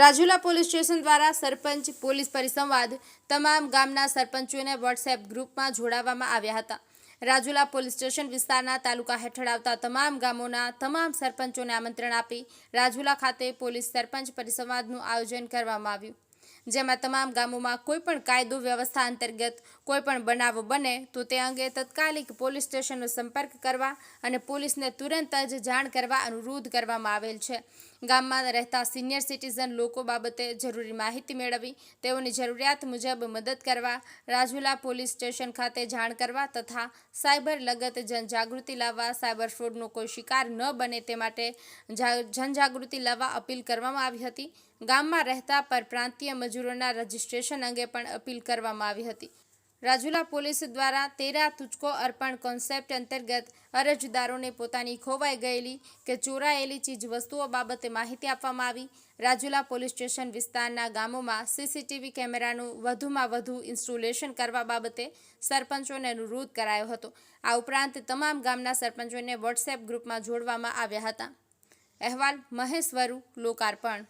Rajula police station દ્વારા સરપંચ, police પરિસંવાદ તમામ ગામના સરપંચોને વોટ્સએપ ગ્રુપમાં જોડાવવામાં આવ્યા હતા. રાજુલા પોલીસ સ્ટેશન વિસ્તારના તાલુકા હેઠળ આવતા તમામ ગામોના તમામ સરપંચોને આમંત્રણ આપી રાજુલા ખાતે પોલીસ સરપંચ પરિસંવાદનું આયોજન કરવામાં આવ્યું. જેમાં તમામ ગામોમાં કોઈપણ કાયદો વ્યવસ્થા અંતર્ગત કોઈપણ બનાવ બને, તો તે અંગે તત્કાલિક પોલીસ સ્ટેશનનો સંપર્ક કરવા અને પોલીસને તુરંત જ જાણ કરવા અનુરોધ કરવામાં આવેલ છે. ગામમાં રહેતા સિનિયર સિટીઝન લોકો બાબતે જરૂરી માહિતી મેળવી, તેઓની જરૂરિયાત મુજબ મદદ કરવા, રાજુલા પોલીસ સ્ટેશન ખાતે જાણ કરવા તથા સાયબર લગત જનજાગૃતિ લાવવા, સાયબર ફ્રોડનો કોઈ શિકાર ન બને તે માટે જનજાગૃતિ લાવવા અપીલ કરવામાં આવી હતી. ગામમાં રહેતા પરપ્રાંતીય મજૂરોના રજીસ્ટ્રેશન અંગે પણ અપીલ કરવામાં આવી હતી. રાજુલા પોલીસ દ્વારા તેરા તુચકો અર્પણ કોન્સેપ્ટ અંતર્ગત અરજદારોને પોતાની ખોવાઈ ગયેલી કે ચોરાયેલી ચીજ વસ્તુઓ બાબતે માહિતી આપવામાં આવી. રાજુલા પોલીસ સ્ટેશન વિસ્તારના ગામોમાં સીસીટીવી કેમેરાનું વધુમાં વધુ ઇન્સ્ટોલેશન કરવા બાબતે સરપંચોને અનુરોધ કરાયો હતો. આ ઉપરાંત તમામ ગામના સરપંચોને વોટ્સએપ ગ્રુપમાં જોડવામાં આવ્યા હતા. અહેવાલ મહેશ્વરુ લોકાર્પણ.